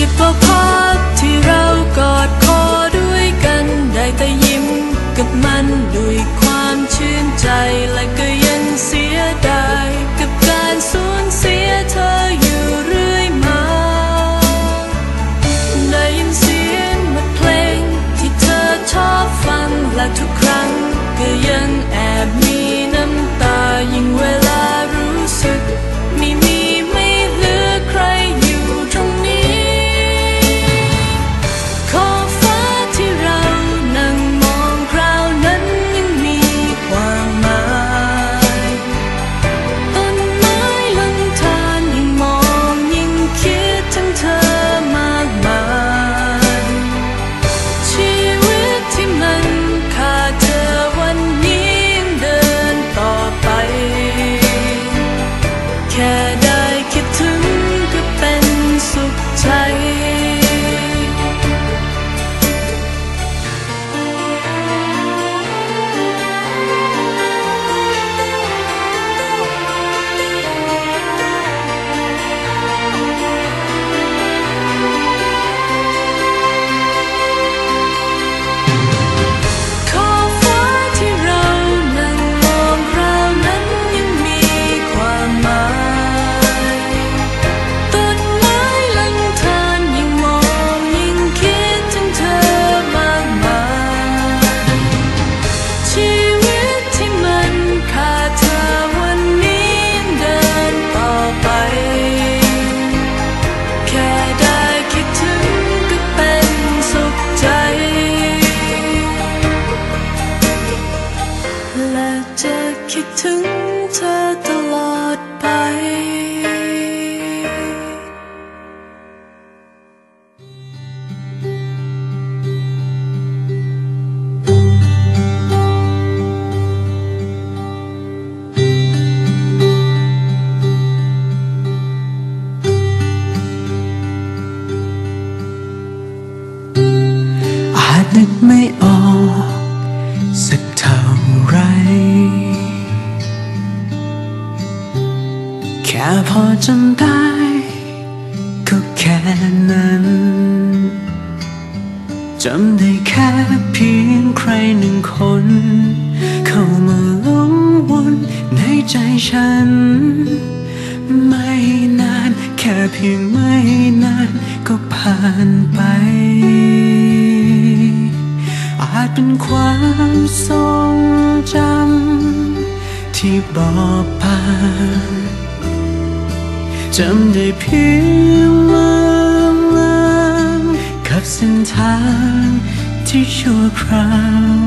หยุดพอพัที่เรากอดคอด้วยกัน ได้แต่ยิ้มกับมันด้วยความชื่นใจและ แค่พอจำได้ก็แค่นั้น จำได้แค่เพียงใครหนึ่งคน เข้ามาหลงวนในใจฉัน ไม่นานแค่เพียงไม่นานก็ผ่านไป อาจเป็นความทรงจำที่บอบบาง จำได้เพียงลางๆกับเส้นทางที่ชั่วคราว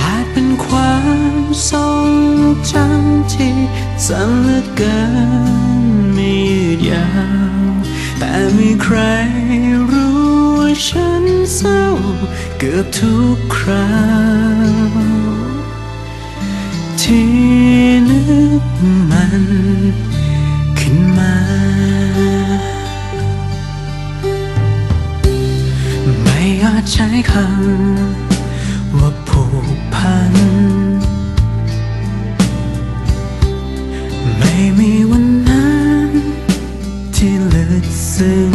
อาจเป็นความทรงจำที่สั้นเหลือเกินไม่ยืดยาว แต่ไม่ใครรู้ว่าฉันเศร้าเกือบทุกคราวที่นึกมันาจใช้คำว่าผูกพัน ไม่มีวันนั้นที่ลึกซึ้ง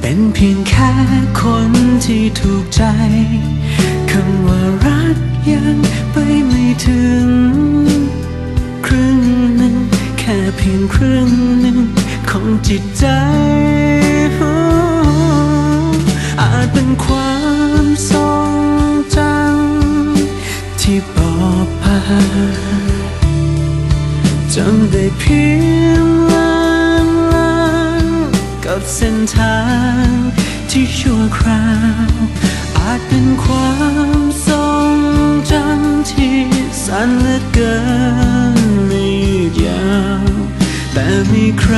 เป็นเพียงแค่คนที่ถูกใจคำว่ารักยังไปไม่ถึง ครึ่งหนึ่งแค่เพียงครึ่งหนึ่งของจิตใจ จำได้เพียงลางลางๆกับเส้นทางที่ชั่วคราว อาจเป็นความทรงจำที่สั้นเหลือเกินไม่ยาว แต่มีใคร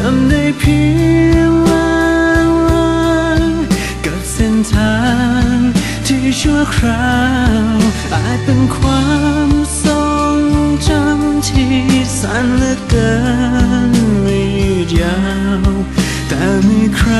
จำได้เพียงลางลางๆกับเส้นทางที่ชั่วคราวอาจเป็นความทรงจำที่สั้นเหลือเกินไม่ยืดยาว แต่มีใคร